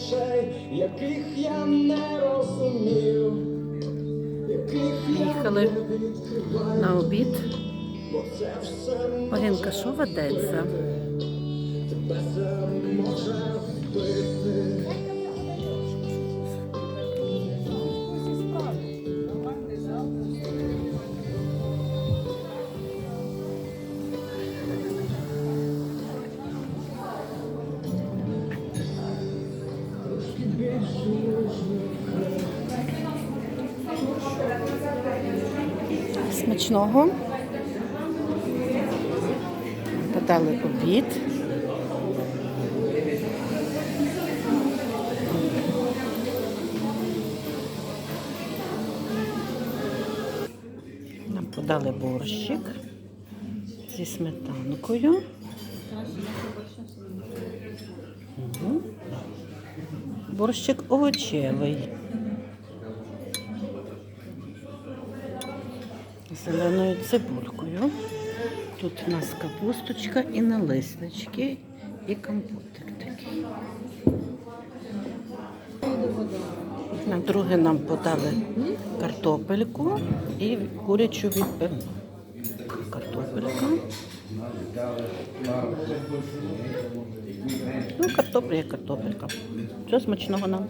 речей, яких я не розумів, яких я не відкриваю, на обід. Орінка, що ведеться? тебе це може Смачного. Подали обід. Нам подали борщик зі сметанкою. Борщик овочевий. зеленою цибулькою. Тут у нас капусточка і налиснички, і компотик такий. На друге нам подали картопельку і курячу відбивну. Картопелька. Ну, картопля є картопелька. Все смачного нам.